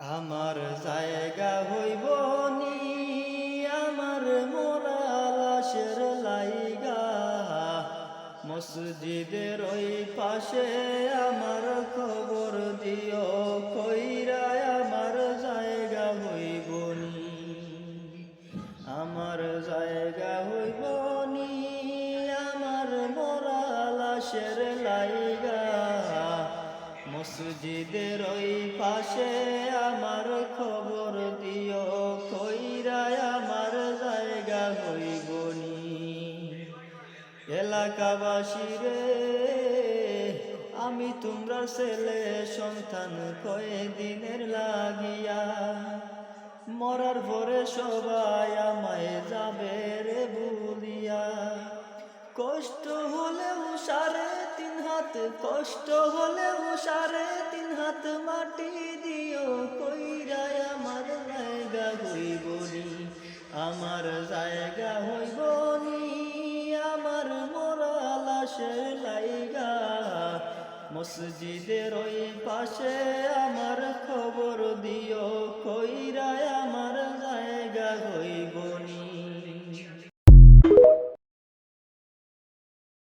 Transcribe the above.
আমার জায়গা হইব নি, আমার মোরা লাশের লাইগা। মসজিদের ওই পাশে আমার খবর দিও, কইরা আমার জায়গা হইব নি। আমার জায়গা হইব নি, আমার মোরা লাশের লাইগা। মসজিদের ওই পাশে আমার খবর দিও কইরায় আমার জায়গা হইব নি। এলাকাবাসী রে, আমি তোমরা ছেলে, সন্তান দিনের লাগিয়া, মরার পরে সবাই আমায় যাবে রে বলিয়া। কষ্ট হলেও সাড়ে তিন হাত কষ্ট তিন হাত মাটি দিও কইরাই আমার জায়গা হইব নি আমার জায়গা হইব নি আমার মোরা লাশে লাইগা মসজিদের ওই পাশে আমার খবর দিও কইরাই আমার জায়গা হইব নি